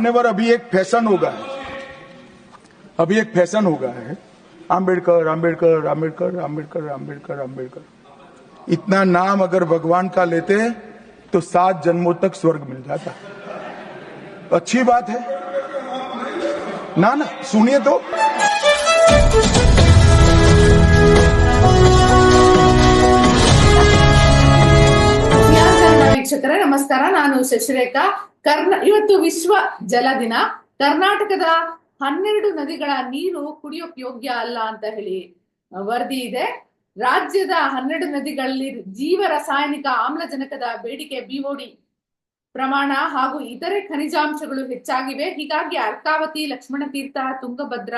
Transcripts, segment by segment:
मान्यवर अभी एक फैशन हो गया है अभी एक फैशन हो गया है आम्बेडकर आम्बेडकर आम्बेडकर आम्बेडकर आम्बेडकर आम्बेडकर इतना नाम अगर भगवान का लेते हैं तो सात जन्मों तक स्वर्ग मिल जाता अच्छी बात है ना ना सुनिए तो ಜ್ಞಾನಧರ್ಮ ವೀಕ್ಷಕರೇ ನಮಸ್ಕಾರ ನಾನು ಶಶಿರೇಖಾ ಕರ್ನ, ಇವತ್ತು ವಿಶ್ವ ಜಲ ದಿನ. ಕರ್ನಾಟಕದ ಹನ್ನೆರಡು ನದಿಗಳ ನೀರು ಕುಡಿಯೋಕ್ ಯೋಗ್ಯ ಅಲ್ಲ ಅಂತ ಹೇಳಿ ವರದಿ ಇದೆ. ರಾಜ್ಯದ ಹನ್ನೆರಡು ನದಿಗಳಲ್ಲಿ ಜೀವ ರಾಸಾಯನಿಕ ಆಮ್ಲಜನಕದ ಬೇಡಿಕೆ ಬಿಒಡಿ ಪ್ರಮಾಣ ಹಾಗೂ ಇತರೆ ಖನಿಜಾಂಶಗಳು ಹೆಚ್ಚಾಗಿವೆ. ಹೀಗಾಗಿ ಅರ್ಕಾವತಿ ಲಕ್ಷ್ಮಣ ತೀರ್ಥ ತುಂಗಭದ್ರ,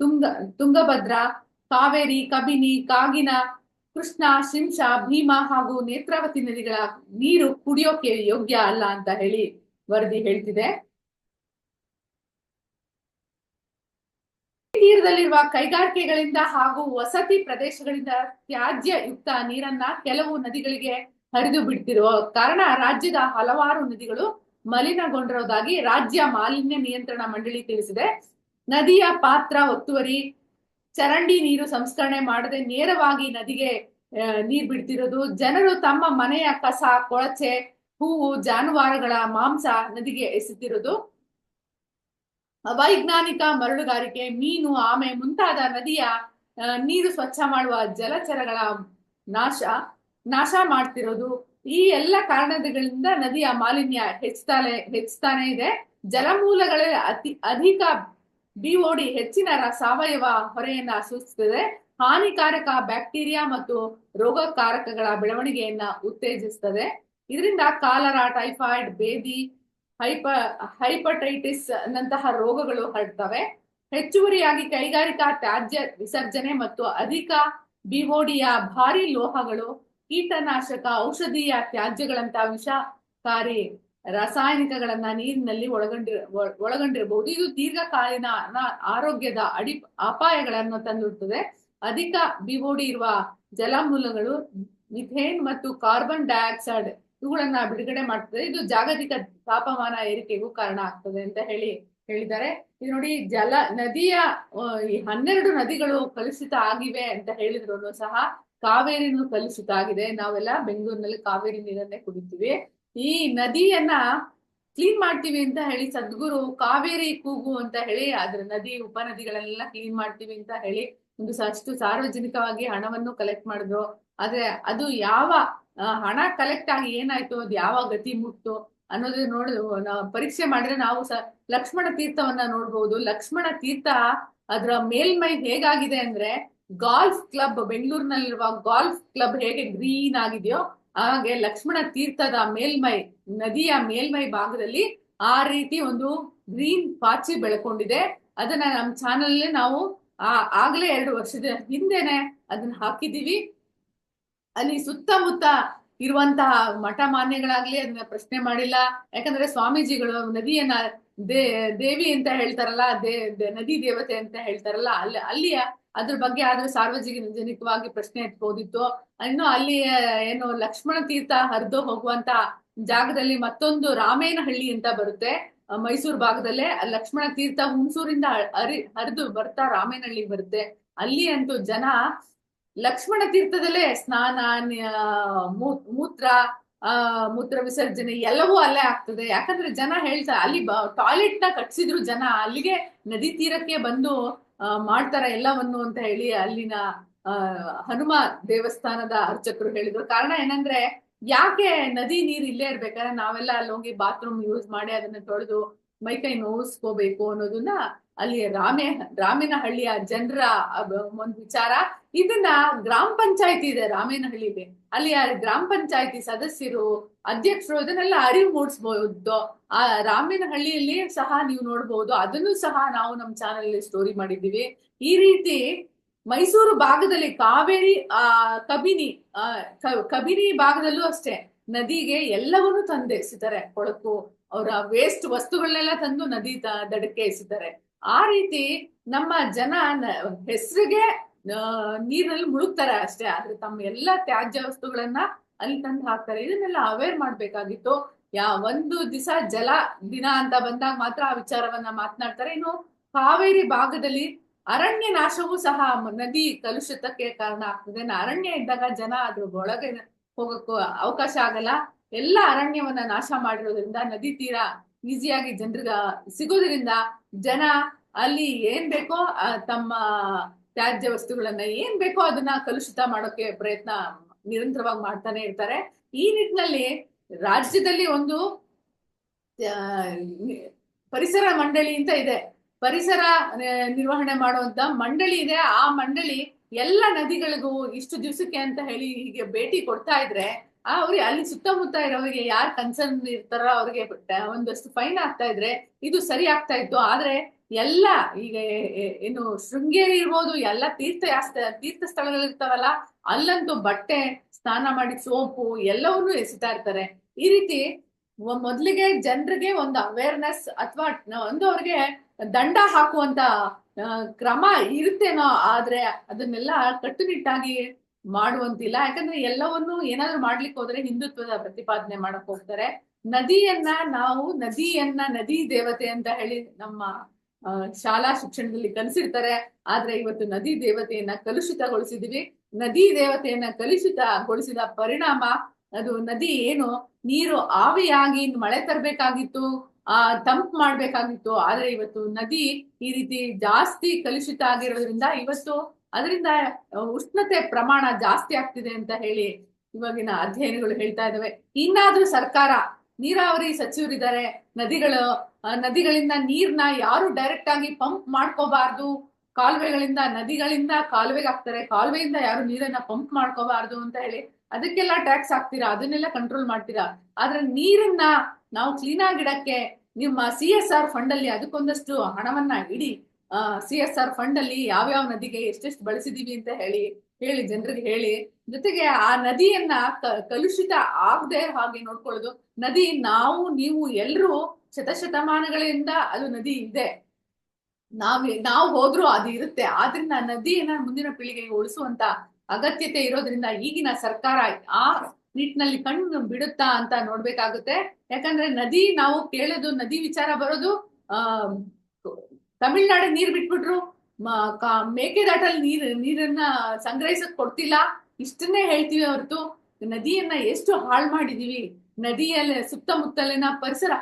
ತುಂಗ, ತುಂಗಭದ್ರ, ಕಾವೇರಿ, ಕಬಿನಿ, ಕಾಗಿನ, ಕೃಷ್ಣ ಶಿಂಷ ಭೀಮಾ ಹಾಗೂ ನೇತ್ರಾವತಿ ನದಿಗಳ ನೀರು ಕುಡಿಯೋಕೆ ಯೋಗ್ಯ ಅಲ್ಲ ಅಂತ ಹೇಳಿ ವರದಿ ಹೇಳ್ತಿದೆ. ತೀರದಲ್ಲಿರುವ ಕೈಗಾರಿಕೆಗಳಿಂದ ಹಾಗೂ ವಸತಿ ಪ್ರದೇಶಗಳಿಂದ ತ್ಯಾಜ್ಯ ಯುಕ್ತ ನೀರನ್ನ ಕೆಲವು ನದಿಗಳಿಗೆ ಹರಿದು ಬಿಡ್ತಿರುವ ಕಾರಣ ರಾಜ್ಯದ ಹಲವಾರು ನದಿಗಳು ಮಲಿನಗೊಂಡಿರೋದಾಗಿ ರಾಜ್ಯ ಮಾಲಿನ್ಯ ನಿಯಂತ್ರಣ ಮಂಡಳಿ ತಿಳಿಸಿದೆ. ನದಿಯ ಪಾತ್ರ ಒತ್ತುವರಿ, ಚರಂಡಿ ನೀರು ಸಂಸ್ಕರಣೆ ಮಾಡದೆ ನೇರವಾಗಿ ನದಿಗೆ ನೀರು ನೀರ್ ಬಿಡ್ತಿರೋದು, ಜನರು ತಮ್ಮ ಮನೆಯ ಕಸ, ಕೊಳಚೆ ಹೂವು ಜಾನುವಾರುಗಳ ಮಾಂಸ ನದಿಗೆ ಎಸೆತಿರೋದು ಅವೈಜ್ಞಾನಿಕ ಮರಳುಗಾರಿಕೆ, ಮೀನು, ಆಮೆ ಮುಂತಾದ ನದಿಯ ನೀರು ಸ್ವಚ್ಛ ಮಾಡುವ ಜಲಚರಗಳ ನಾಶ ನಾಶ ಮಾಡ್ತಿರೋದು. ಈ ಎಲ್ಲ ಕಾರಣಗಳಿಂದ ನದಿಯ ಮಾಲಿನ್ಯ ಹೆಚ್ಚುತ್ತಾನೆ ಹೆಚ್ಚುತ್ತಾನೆ ಇದೆ. ಜಲಮೂಲಗಳ ಅತಿ ಅಧಿಕ ಬಿಒಡಿ ಹೆಚ್ಚಿನ ಸಾವಯವ ಹೊರೆಯನ್ನ ಸೂಚಿಸುತ್ತದೆ. ಹಾನಿಕಾರಕ ಬ್ಯಾಕ್ಟೀರಿಯಾ ಮತ್ತು ರೋಗಕಾರಕಗಳ ಬೆಳವಣಿಗೆಯನ್ನ ಉತ್ತೇಜಿಸುತ್ತದೆ. ಇದರಿಂದ ಕಾಲರ, ಟೈಫಾಯ್ಡ್ ಬೇದಿ ಹೈಪ, ಹೈಪಟೈಟಿಸ್ ನಂತಹ ರೋಗಗಳು ಹರಡ್ತವೆ. ಹೆಚ್ಚುವರಿಯಾಗಿ ಕೈಗಾರಿಕಾ ತ್ಯಾಜ್ಯ ವಿಸರ್ಜನೆ ಮತ್ತು ಅಧಿಕ ಬಿಒಡಿಯ ಭಾರಿ ಲೋಹಗಳು, ಕೀಟನಾಶಕ, ಔಷಧೀಯ ತ್ಯಾಜ್ಯಗಳಂತಹ ವಿಷಕಾರಿ ರಾಸಾಯನಿಕಗಳನ್ನ ನೀರಿನಲ್ಲಿ ಒಳಗೊಂಡಿ ಒ- ಒಳಗೊಂಡಿರಬಹುದು ಇದು ದೀರ್ಘಕಾಲೀನ ಆರೋಗ್ಯದ ಅಡಿ, ಅಪಾಯಗಳನ್ನು ತಂದಿರುತ್ತದೆ ಅಧಿಕ ಬಿಒಡಿ ಇರುವ ಜಲಮೂಲಗಳು ಮಿಥೇನ್ ಮತ್ತು ಕಾರ್ಬನ್ ಡೈಆಕ್ಸೈಡ್ ಇವುಗಳನ್ನ ಬಿಡುಗಡೆ ಮಾಡ್ತದೆ. ಇದು ಜಾಗತಿಕ ತಾಪಮಾನ ಏರಿಕೆಗೂ ಕಾರಣ ಆಗ್ತದೆ ಅಂತ ಹೇಳಿ ಹೇಳಿದ್ದಾರೆ. ಇದು ನೋಡಿ ಜಲ ನದಿಯ ಈ ಹನ್ನೆರಡು ನದಿಗಳು ಕಲುಷಿತ ಆಗಿವೆ ಅಂತ ಹೇಳಿದ್ರು ಸಹ ಕಾವೇರಿನೂ ಕಲುಷಿತ ಆಗಿದೆ. ನಾವೆಲ್ಲ ಬೆಂಗಳೂರಿನಲ್ಲಿ ಕಾವೇರಿ ನೀರನ್ನೇ ಕುಡಿತೀವಿ. ಈ ನದಿಯನ್ನ ಕ್ಲೀನ್ ಮಾಡ್ತೀವಿ ಅಂತ ಹೇಳಿ ಸದ್ಗುರು ಕಾವೇರಿ ಕೂಗು ಅಂತ ಹೇಳಿ ಅದ್ರ ನದಿ ಉಪನದಿಗಳನ್ನೆಲ್ಲ ಕ್ಲೀನ್ ಮಾಡ್ತೀವಿ ಅಂತ ಹೇಳಿ ಒಂದು ಅಷ್ಟು ಸಾರ್ವಜನಿಕವಾಗಿ ಹಣವನ್ನು ಕಲೆಕ್ಟ್ ಮಾಡಿದ್ರು. ಆದ್ರೆ ಅದು ಯಾವ ಹಣ ಕಲೆಕ್ಟ್ ಆಗಿ ಏನಾಯ್ತು? ಅದು ಯಾವ ಗತಿ ಮುಟ್ತು? ಅನ್ನೋದು ನೋಡಿ ಪರೀಕ್ಷೆ ಮಾಡಿದ್ರೆ ನಾವು ಸ, ಲಕ್ಷ್ಮಣ ತೀರ್ಥವನ್ನ ನೋಡ್ಬಹುದು ಲಕ್ಷ್ಮಣ ತೀರ್ಥ ಅದರ ಮೇಲ್ಮೈ ಹೇಗಾಗಿದೆ ಅಂದ್ರೆ ಗಾಲ್ಫ್ ಕ್ಲಬ್ ಬೆಂಗಳೂರಿನಲ್ಲಿರುವ ಗಾಲ್ಫ್ ಕ್ಲಬ್ ಹೇಗೆ ಗ್ರೀನ್ ಆಗಿದೆಯೋ, ಹಾಗೆ ಲಕ್ಷ್ಮಣ ತೀರ್ಥದ ಮೇಲ್ಮೈ, ನದಿಯ ಮೇಲ್ಮೈ ಭಾಗದಲ್ಲಿ ಆ ರೀತಿ ಒಂದು ಗ್ರೀನ್ ಪಾಚಿ ಬೆಳ್ಕೊಂಡಿದೆ. ಅದನ್ನ ನಮ್ಮ ಚಾನಲ್ ನಾವು, ಆ, ಆಗ್ಲೇ ಎರಡು ವರ್ಷದ ಹಿಂದೆನೆ ಅದನ್ನ ಹಾಕಿದೀವಿ ಅಲ್ಲಿ ಸುತ್ತಮುತ್ತ ಇರುವಂತಹ ಮಠ ಮಾನ್ಯಗಳಾಗ್ಲಿ ಅದನ್ನ ಪ್ರಶ್ನೆ ಮಾಡಿಲ್ಲ. ಯಾಕಂದ್ರೆ ಸ್ವಾಮೀಜಿಗಳು ನದಿಯನ್ನ ದೇ, ದೇವಿ ಅಂತ ಹೇಳ್ತಾರಲ್ಲ, ದೇ ನದಿ ದೇವತೆ ಅಂತ ಹೇಳ್ತಾರಲ್ಲ, ಅಲ್ಲಿ, ಅಲ್ಲಿಯ ಅದ್ರ ಬಗ್ಗೆ ಆದ್ರೆ ಸಾರ್ವಜನಿಕವಾಗಿ ಪ್ರಶ್ನೆ ಎತ್ಬೋದಿತ್ತು ಇನ್ನು ಅಲ್ಲಿ ಏನು ಲಕ್ಷ್ಮಣ ತೀರ್ಥ ಹರಿದು ಹೋಗುವಂತ ಜಾಗದಲ್ಲಿ ಮತ್ತೊಂದು ರಾಮೇನಹಳ್ಳಿ ಅಂತ ಬರುತ್ತೆ ಮೈಸೂರು ಭಾಗದಲ್ಲೇ. ಲಕ್ಷ್ಮಣ ತೀರ್ಥ ಹುಣಸೂರಿಂದ ಹರಿ, ಹರಿದು ಬರ್ತಾ ರಾಮೇನಹಳ್ಳಿ ಬರುತ್ತೆ. ಅಲ್ಲಿ ಅಂತೂ ಜನ ಲಕ್ಷ್ಮಣ ತೀರ್ಥದಲ್ಲೇ ಸ್ನಾನ ಮೂ- ಮೂತ್ರ, ಆ, ಮೂತ್ರ ವಿಸರ್ಜನೆ ಎಲ್ಲವೂ ಅಲ್ಲೇ ಆಗ್ತದೆ. ಯಾಕಂದ್ರೆ ಜನ ಹೇಳ್ತಾರೆ ಅಲ್ಲಿ ಟಾಯ್ಲೆಟ್ನ ಕಟ್ಸಿದ್ರು ಜನ, ಅಲ್ಲಿಗೆ ನದಿ ತೀರಕ್ಕೆ ಬಂದು ಮಾಡ್ತಾರೆ ಎಲ್ಲವನ್ನು ಅಂತ ಹೇಳಿ ಅಲ್ಲಿನ ಹನುಮ ದೇವಸ್ಥಾನದ ಅರ್ಚಕರು ಹೇಳಿದ್ರು. ಕಾರಣ ಏನಂದ್ರೆ, ಯಾಕೆ ನದಿ ನೀರ್ ಇಲ್ಲೇ ಇರ್ಬೇಕಾದ್ರೆ ನಾವೆಲ್ಲ ಅಲ್ಲಿ ಹೋಗಿ ಬಾತ್ರೂಮ್ ಯೂಸ್ ಮಾಡಿ ಅದನ್ನ ತೊಳೆದು ಮೈಕೈ ನೋವಿಸ್ಕೋಬೇಕು ಅನ್ನೋದನ್ನ ಅಲ್ಲಿ ರಾಮೇ ಹಳ್ಳಿಯ ಜನರ ಒಂದು ವಿಚಾರ. ಇದನ್ನ ಗ್ರಾಮ ಪಂಚಾಯತಿ ಇದೆ, ರಾಮೇನಹಳ್ಳಿಲಿ. ಅಲ್ಲಿ ಗ್ರಾಮ ಪಂಚಾಯತಿ ಸದಸ್ಯರು, ಅಧ್ಯಕ್ಷರು, ಅದನ್ನೆಲ್ಲ ಅರಿವು ಮೂಡಿಸಬಹುದು ಆ ರಾಮೇನಹಳ್ಳಿಯಲ್ಲಿ ಸಹ ನೀವು ನೋಡಬಹುದು ಅದನ್ನು ಸಹ ನಾವು ನಮ್ಮ ಚಾನಲ್ ಅಲ್ಲಿ ಸ್ಟೋರಿ ಮಾಡಿದ್ದೀವಿ. ಈ ರೀತಿ ಮೈಸೂರು ಭಾಗದಲ್ಲಿ ಕಾವೇರಿ, ಆ, ಕಬಿನಿ ಆ ಕಬಿನಿ ಭಾಗದಲ್ಲೂ ಅಷ್ಟೇ ನದಿಗೆ ಎಲ್ಲವನ್ನೂ ತಂದು ಎಸಿತಾರೆ ಕೊಳಕು. ಅವರ ವೇಸ್ಟ್ ವಸ್ತುಗಳನ್ನೆಲ್ಲ ತಂದು ನದಿ ದಡಕ್ಕೆ ಎಸಿತಾರೆ. ಆ ರೀತಿ ನಮ್ಮ ಜನ ಹೆಸರಿಗೆ ನೀರಲ್ಲಿ ಮುಳುಗ್ತಾರೆ ಅಷ್ಟೇ. ಆದ್ರೆ ತಮ್ಮ ಎಲ್ಲಾ ತ್ಯಾಜ್ಯ ವಸ್ತುಗಳನ್ನ ಅಲ್ಲಿ ತಂದು ಹಾಕ್ತಾರೆ. ಇದನ್ನೆಲ್ಲ ಅವೇರ್ ಮಾಡ್ಬೇಕಾಗಿತ್ತು. ಯಾ, ಒಂದು ದಿವಸ ಜಲ ದಿನ ಅಂತ ಬಂದಾಗ ಮಾತ್ರ ಆ ವಿಚಾರವನ್ನ ಮಾತನಾಡ್ತಾರೆ. ಇನ್ನು ಕಾವೇರಿ ಭಾಗದಲ್ಲಿ ಅರಣ್ಯ ನಾಶವೂ ಸಹ ನದಿ ಕಲುಷಿತಕ್ಕೆ ಕಾರಣ ಆಗ್ತದೆ. ಅರಣ್ಯ ಇದ್ದಾಗ ಜನ ಅದ್ರ ಒಳಗೆ ಹೋಗಕ್ಕೂ ಅವಕಾಶ ಆಗಲ್ಲ. ಎಲ್ಲ ಅರಣ್ಯವನ್ನ ನಾಶ ಮಾಡಿರೋದ್ರಿಂದ ನದಿ ತೀರ ಈಸಿಯಾಗಿ ಜನರಿಗ ಸಿಗೋದ್ರಿಂದ ಜನ ಅಲ್ಲಿ ಏನ್ ಬೇಕೋ ತಮ್ಮ ತ್ಯಾಜ್ಯ ವಸ್ತುಗಳನ್ನ ಏನ್ ಬೇಕೋ ಅದನ್ನ ಕಲುಷಿತ ಮಾಡೋಕೆ ಪ್ರಯತ್ನ ನಿರಂತರವಾಗಿ ಮಾಡ್ತಾನೆ ಇರ್ತಾರೆ. ಈ ನಿಟ್ಟಿನಲ್ಲಿ ರಾಜ್ಯದಲ್ಲಿ ಒಂದು ಪರಿಸರ ಮಂಡಳಿ ಅಂತ ಇದೆ. ಪರಿಸರ ನಿರ್ವಹಣೆ ಮಾಡುವಂತ ಮಂಡಳಿ ಇದೆ. ಆ ಮಂಡಳಿ ಎಲ್ಲ ನದಿಗಳಿಗೂ ಇಷ್ಟು ದಿವಸಕ್ಕೆ ಅಂತ ಹೇಳಿ ಹೀಗೆ ಭೇಟಿ ಕೊಡ್ತಾ ಇದ್ರೆ, ಆ, ಅವ್ರಿಗೆ ಅಲ್ಲಿ ಸುತ್ತಮುತ್ತ ಇರೋರಿಗೆ ಯಾರು ಕನ್ಸರ್ನ್ ಇರ್ತಾರೋ ಅವ್ರಿಗೆ ಒಂದಷ್ಟು ಫೈನ್ ಆಗ್ತಾ ಇದ್ರೆ ಇದು ಸರಿ ಆಗ್ತಾ ಇತ್ತು. ಆದ್ರೆ ಎಲ್ಲ ಈಗ ಏನು ಶೃಂಗೇರಿ ಇರ್ಬೋದು, ಎಲ್ಲ ತೀರ್ಥ ತೀರ್ಥ ಸ್ಥಳಗಳಿರ್ತಾವಲ್ಲ ಅಲ್ಲಂತೂ ಬಟ್ಟೆ, ಸ್ನಾನ ಮಾಡಿ ಸೋಪು ಎಲ್ಲವನ್ನೂ ಎಸಿತಾ ಇರ್ತಾರೆ. ಈ ರೀತಿ ಮೊದಲಿಗೆ ಜನರಿಗೆ ಒಂದು ಅವೇರ್ನೆಸ್ ಅಥವಾ ಒಂದು ಅವ್ರಿಗೆ ದಂಡ ಹಾಕುವಂತ ಕ್ರಮ ಇರುತ್ತೇನೋ ಆದ್ರೆ ಅದನ್ನೆಲ್ಲ ಕಟ್ಟುನಿಟ್ಟಾಗಿ ಮಾಡುವಂತಿಲ್ಲ. ಯಾಕಂದ್ರೆ ಎಲ್ಲವನ್ನೂ ಏನಾದ್ರು ಮಾಡ್ಲಿಕ್ಕೆ ಹೋದ್ರೆ ಹಿಂದುತ್ವದ ಪ್ರತಿಪಾದನೆ ಮಾಡಕ್ ಹೋಗ್ತಾರೆ. ನದಿಯನ್ನ ನಾವು ನದಿಯನ್ನ ನದಿ ದೇವತೆ ಅಂತ ಹೇಳಿ ನಮ್ಮ ಶಾಲಾ ಶಿಕ್ಷಣದಲ್ಲಿ ಕಲಿಸಿರ್ತಾರೆ. ಆದ್ರೆ ಇವತ್ತು ನದಿ ದೇವತೆಯನ್ನ ಕಲುಷಿತಗೊಳಿಸಿದೀವಿ. ನದಿ ದೇವತೆಯನ್ನ ಕಲುಷಿತಗೊಳಿಸಿದ ಪರಿಣಾಮ ಅದು ನದಿ ಏನು ನೀರು ಆವಿಯಾಗಿ ಮಳೆ ತರಬೇಕಾಗಿತ್ತು, ಆ, ತಂಪ್ ಮಾಡ್ಬೇಕಾಗಿತ್ತು. ಆದ್ರೆ ಇವತ್ತು ನದಿ ಈ ರೀತಿ ಜಾಸ್ತಿ ಕಲುಷಿತ ಆಗಿರೋದ್ರಿಂದ ಇವತ್ತು ಅದರಿಂದ ಉಷ್ಣತೆ ಪ್ರಮಾಣ ಜಾಸ್ತಿ ಆಗ್ತಿದೆ ಅಂತ ಹೇಳಿ ಇವಾಗಿನ ಅಧ್ಯಯನಗಳು ಹೇಳ್ತಾ ಇದಾವೆ. ಇನ್ನಾದ್ರೂ ಸರ್ಕಾರ ನೀರಾವರಿ ಸಚಿವರಿದ್ದಾರೆ. ನದಿಗಳು ನದಿಗಳಿಂದ ನೀರ್ನ ಯಾರು ಡೈರೆಕ್ಟ್ ಆಗಿ ಪಂಪ್ ಮಾಡ್ಕೋಬಾರ್ದು? ಕಾಲುವೆಗಳಿಂದ, ನದಿಗಳಿಂದ ಕಾಲುವೆಗೆ ಹಾಕ್ತಾರೆ. ಕಾಲುವೆಯಿಂದ ಯಾರು ನೀರನ್ನ ಪಂಪ್ ಮಾಡ್ಕೋಬಾರ್ದು ಅಂತ ಹೇಳಿ ಅದಕ್ಕೆಲ್ಲ ಟ್ಯಾಕ್ಸ್ ಹಾಕ್ತೀರಾ? ಅದನ್ನೆಲ್ಲ ಕಂಟ್ರೋಲ್ ಮಾಡ್ತೀರಾ? ಆದ್ರೆ ನೀರನ್ನ ನಾವು ಕ್ಲೀನ್ ಆಗಿಡಕ್ಕೆ ನಿಮ್ಮ ಸಿ ಎಸ್ ಆರ್ ಫಂಡ್ ಅಲ್ಲಿ ಅದಕ್ಕೊಂದಷ್ಟು ಹಣವನ್ನ ಇಡಿ ಸಿ ಎಸ್ ಆರ್ ಫಂಡ್ ಅಲ್ಲಿ ಯಾವ್ಯಾವ ನದಿಗೆ ಎಷ್ಟೆಷ್ಟು ಬಳಸಿದೀವಿ ಅಂತ ಹೇಳಿ ಹೇಳಿ, ಜನರಿಗೆ ಹೇಳಿ. ಜೊತೆಗೆ ಆ ನದಿಯನ್ನ ಕಲುಷಿತ ಆಗದೆ ಹಾಗೆ ನೋಡ್ಕೊಳ್ಳೋದು. ನದಿ ನಾವು, ನೀವು ಎಲ್ರೂ ಶತಶತಮಾನಗಳಿಂದ ಅದು ನದಿ ಇದೆ. ನಾವ್, ನಾವು ಹೋದ್ರೂ ಅದು ಇರುತ್ತೆ. ಆದ್ರಿಂದ ನದಿಯನ್ನ ಮುಂದಿನ ಪೀಳಿಗೆಗೆ ಉಳಿಸುವಂತ ಅಗತ್ಯತೆ ಇರೋದ್ರಿಂದ ಈಗಿನ ಸರ್ಕಾರ ಆ ನಿಟ್ಟಿನಲ್ಲಿ ಕಣ್ಣು ಬಿಡುತ್ತಾ ಅಂತ ನೋಡ್ಬೇಕಾಗುತ್ತೆ. ಯಾಕಂದ್ರೆ ನದಿ, ನಾವು ಕೇಳೋದು, ನದಿ ವಿಚಾರ ಬರೋದು, ಆ ತಮಿಳ್ನಾಡು ನೀರ್ ಬಿಟ್ಬಿಟ್ರು. ಮ- ದಾಟಲ್ಲಿ ನೀರ್, ನೀರನ್ನ ಸಂಗ್ರಹಿಸಕ್ ಕೊಡ್ತಿಲ್ಲ. ಇಷ್ಟನ್ನೇ ಹೇಳ್ತೀವಿ ಹೊರತು, ನದಿಯನ್ನ ಎಷ್ಟು ಹಾಳು ಮಾಡಿದೀವಿ. ನದಿಯಲ್ಲಿ, ಸುತ್ತಮುತ್ತಲಿನ ಪರಿಸರ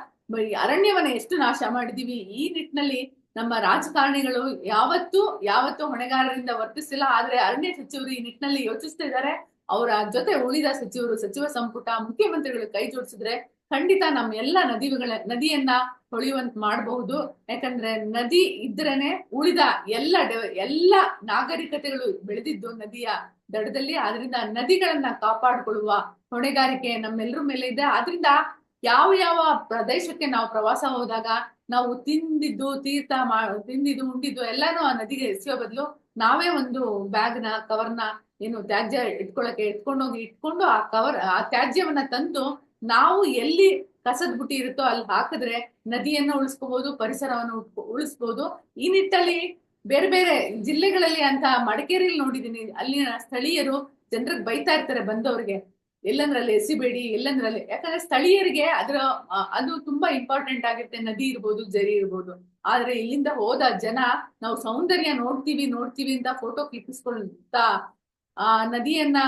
ಅರಣ್ಯವನ್ನ ಎಷ್ಟು ನಾಶ ಮಾಡಿದೀವಿ. ಈ ನಿಟ್ಟಿನಲ್ಲಿ ನಮ್ಮ ರಾಜಕಾರಣಿಗಳು ಯಾವತ್ತೂ ಯಾವತ್ತೂ ಹೊಣೆಗಾರರಿಂದ ವರ್ತಿಸಿಲ್ಲ ಆದ್ರೆ ಅರಣ್ಯ ಸಚಿವರು ಈ ನಿಟ್ಟಿನಲ್ಲಿ ಯೋಚಿಸ್ತಾ ಇದ್ದಾರೆ ಅವರ ಜೊತೆ ಉಳಿದ ಸಚಿವರು, ಸಚಿವ ಸಂಪುಟ, ಮುಖ್ಯಮಂತ್ರಿಗಳು ಕೈ ಜೋಡಿಸಿದ್ರೆ ಖಂಡಿತ ನಮ್ಮ ಎಲ್ಲ ನದಿಗಳ, ನದಿಯನ್ನ ಹೊಳೆಯುವಂತ ಮಾಡಬಹುದು. ಯಾಕಂದ್ರೆ ನದಿ ಇದ್ರೇನೆ ಉಳಿದ ಎಲ್ಲ ಎಲ್ಲ ನಾಗರಿಕತೆಗಳು ಬೆಳೆದಿದ್ದು ನದಿಯ ದಡದಲ್ಲಿ. ಅದರಿಂದ ನದಿಗಳನ್ನ ಕಾಪಾಡಿಕೊಳ್ಳುವ ಹೊಣೆಗಾರಿಕೆ ನಮ್ಮೆಲ್ಲರ ಮೇಲೆ ಇದೆ. ಆದ್ರಿಂದ ಯಾವ ಯಾವ ಪ್ರದೇಶಕ್ಕೆ ನಾವು ಪ್ರವಾಸ ಹೋದಾಗ ನಾವು ತಿಂದಿದ್ದು, ತೀರ್ಥ ಮಾ, ತಿಂದಿದ್ದು, ಉಂಡಿದ್ದು ಎಲ್ಲಾನು ಆ ನದಿಗೆ ಎಸೆಯೋ ಬದಲು ನಾವೇ ಒಂದು ಬ್ಯಾಗ್ನ, ಕವರ್ನ ಏನು ತ್ಯಾಜ್ಯ ಇಟ್ಕೊಳಕ್ಕೆ ಎತ್ಕೊಂಡೋಗಿ ಇಟ್ಕೊಂಡು ಆ ಕವರ್, ಆ ತ್ಯಾಜ್ಯವನ್ನ ತಂದು ನಾವು ಎಲ್ಲಿ ಕಸದ ಬುಟ್ಟಿ ಇರುತ್ತೋ ಅಲ್ಲಿ ಹಾಕಿದ್ರೆ ನದಿಯನ್ನ ಉಳಿಸ್ಕೋಬಹುದು ಪರಿಸರವನ್ನು ಉಳಿಸ್ಬೋದು. ಈ ನಿಟ್ಟಲ್ಲಿ ಬೇರೆ ಬೇರೆ ಜಿಲ್ಲೆಗಳಲ್ಲಿ ಅಂತ ಮಡಿಕೇರಿಯಲ್ಲಿ ನೋಡಿದೀನಿ. ಅಲ್ಲಿನ ಸ್ಥಳೀಯರು ಜನರಿಗೆ ಬೈತಾ ಇರ್ತಾರೆ ಬಂದವ್ರಿಗೆ. ಎಲ್ಲಂದ್ರಲ್ಲಿ ಎಸಿಬೇಡಿ ಎಲ್ಲಂದ್ರಲ್ಲಿ, ಯಾಕಂದ್ರೆ ಸ್ಥಳೀಯರಿಗೆ ಅದರ ಅದು ತುಂಬಾ ಇಂಪಾರ್ಟೆಂಟ್ ಆಗಿರುತ್ತೆ. ನದಿ ಇರ್ಬೋದು, ಜರಿ ಇರ್ಬೋದು. ಆದ್ರೆ ಇಲ್ಲಿಂದ ಹೋದ ಜನ ನಾವು ಸೌಂದರ್ಯ ನೋಡ್ತೀವಿ ನೋಡ್ತೀವಿ ಅಂತ ಫೋಟೋ ಕ್ಲಿಕ್ಕಿಸ್ಕೊಳ್ತಾ ಆ, ನದಿಯನ್ನ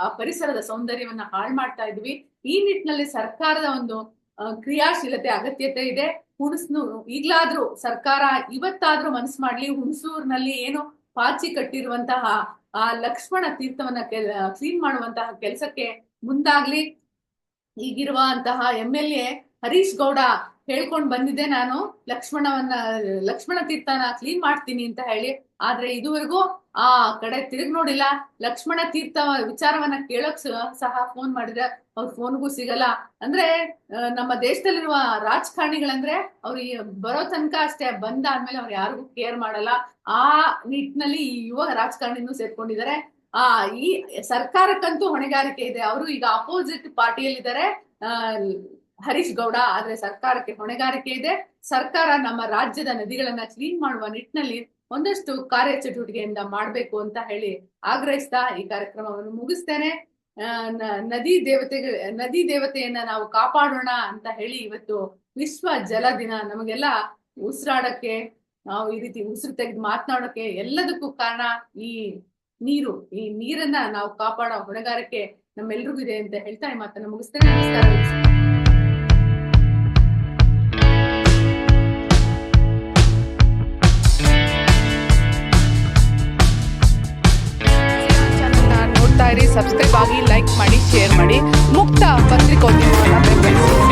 ಆ ಪರಿಸರದ ಸೌಂದರ್ಯವನ್ನ ಹಾಳು ಮಾಡ್ತಾ ಇದ್ವಿ. ಈ ನಿಟ್ಟಿನಲ್ಲಿ ಸರ್ಕಾರದ ಒಂದು ಕ್ರಿಯಾಶೀಲತೆ, ಅಗತ್ಯತೆ ಇದೆ. ಹುಣಸ್ನು, ಈಗ್ಲಾದ್ರೂ ಸರ್ಕಾರ ಇವತ್ತಾದ್ರೂ ಮನಸ್ಸು ಮಾಡ್ಲಿ, ಹುಣಸೂರಿನಲ್ಲಿ ಏನು ಪಾಚಿ ಕಟ್ಟಿರುವಂತಹ, ಆ, ಲಕ್ಷ್ಮಣ ತೀರ್ಥವನ್ನ ಕ್ಲೀನ್ ಮಾಡುವಂತಹ ಕೆಲಸಕ್ಕೆ ಮುಂದಾಗ್ಲಿ. ಈಗಿರುವಂತಹ M L A Harish Gowda ಹೇಳ್ಕೊಂಡ್ ಬಂದಿದ್ದೆ ನಾನು, ಲಕ್ಷ್ಮಣವನ್ನ, ಲಕ್ಷ್ಮಣ ತೀರ್ಥನ ಕ್ಲೀನ್ ಮಾಡ್ತೀನಿ ಅಂತ ಹೇಳಿ. ಆದ್ರೆ ಇದುವರೆಗೂ ಆ ಕಡೆ ತಿರುಗ್ ನೋಡಿಲ್ಲ. ಲಕ್ಷ್ಮಣ ತೀರ್ಥ ವಿಚಾರವನ್ನ ಕೇಳೋಕ್ ಸಹ ಫೋನ್ ಮಾಡಿದ್ರೆ ಅವ್ರ ಫೋನ್ಗೂ ಸಿಗಲ್ಲ. ಅಂದ್ರೆ ನಮ್ಮ ದೇಶದಲ್ಲಿರುವ ರಾಜಕಾರಣಿಗಳಂದ್ರೆ ಅವ್ರು ಬರೋ ತನಕ ಅಷ್ಟೇ ಬಂದಾದ್ಮೇಲೆ ಅವ್ರು ಯಾರಿಗೂ ಕೇರ್ ಮಾಡಲ್ಲ. ಆ ನಿಟ್ಟಿನಲ್ಲಿ ಈ ಯುವ ರಾಜಕಾರಣಿನೂ ಸೇರ್ಕೊಂಡಿದ್ದಾರೆ. ಆ, ಈ ಸರ್ಕಾರಕ್ಕಂತೂ ಹೊಣೆಗಾರಿಕೆ ಇದೆ. ಅವರು ಈಗ ಅಪೋಸಿಟ್ ಪಾರ್ಟಿಯಲ್ಲಿದ್ದಾರೆ. ಹರೀಶ್ ಗೌಡ, ಆದ್ರೆ ಸರ್ಕಾರಕ್ಕೆ ಹೊಣೆಗಾರಿಕೆ ಇದೆ. ಸರ್ಕಾರ ನಮ್ಮ ರಾಜ್ಯದ ನದಿಗಳನ್ನ ಕ್ಲೀನ್ ಮಾಡುವ ನಿಟ್ಟಿನಲ್ಲಿ ಒಂದಷ್ಟು ಕಾರ್ಯಚಟುವಟಿಕೆಯಿಂದ ಮಾಡ್ಬೇಕು ಅಂತ ಹೇಳಿ ಆಗ್ರಹಿಸ್ತಾ ಈ ಕಾರ್ಯಕ್ರಮವನ್ನು ಮುಗಿಸ್ತೇನೆ. ನದಿ ದೇವತೆ ನದಿ ದೇವತೆಯನ್ನ ನಾವು ಕಾಪಾಡೋಣ ಅಂತ ಹೇಳಿ ಇವತ್ತು ವಿಶ್ವ ಜಲ ದಿನ ನಮಗೆಲ್ಲ ಉಸಿರಾಡಕ್ಕೆ, ನಾವು ಈ ರೀತಿ ಉಸಿರು ತೆಗೆದು ಮಾತನಾಡೋಕೆ ಎಲ್ಲದಕ್ಕೂ ಕಾರಣ ಈ ನೀರು, ಈ ನೀರನ್ನ ನಾವು ಕಾಪಾಡೋ ಹೊಣೆಗಾರಿಕೆ ನಮ್ಮೆಲ್ರಿಗೂ ಇದೆ ಅಂತ ಹೇಳ್ತಾ ಈ ಮಾತನ್ನ ಮುಗಿಸ್ತೇನೆ. ನಮಸ್ಕಾರ. ಸಬ್ಸ್ಕ್ರೈಬ್ ಆಗಿ ಲೈಕ್ ಮಾಡಿ ಶೇರ್ ಮಾಡಿ. ಮುಕ್ತ ಪತ್ರಿಕೋದ್ಯಮವನ್ನು ಬೆಂಬಲಿಸಿ.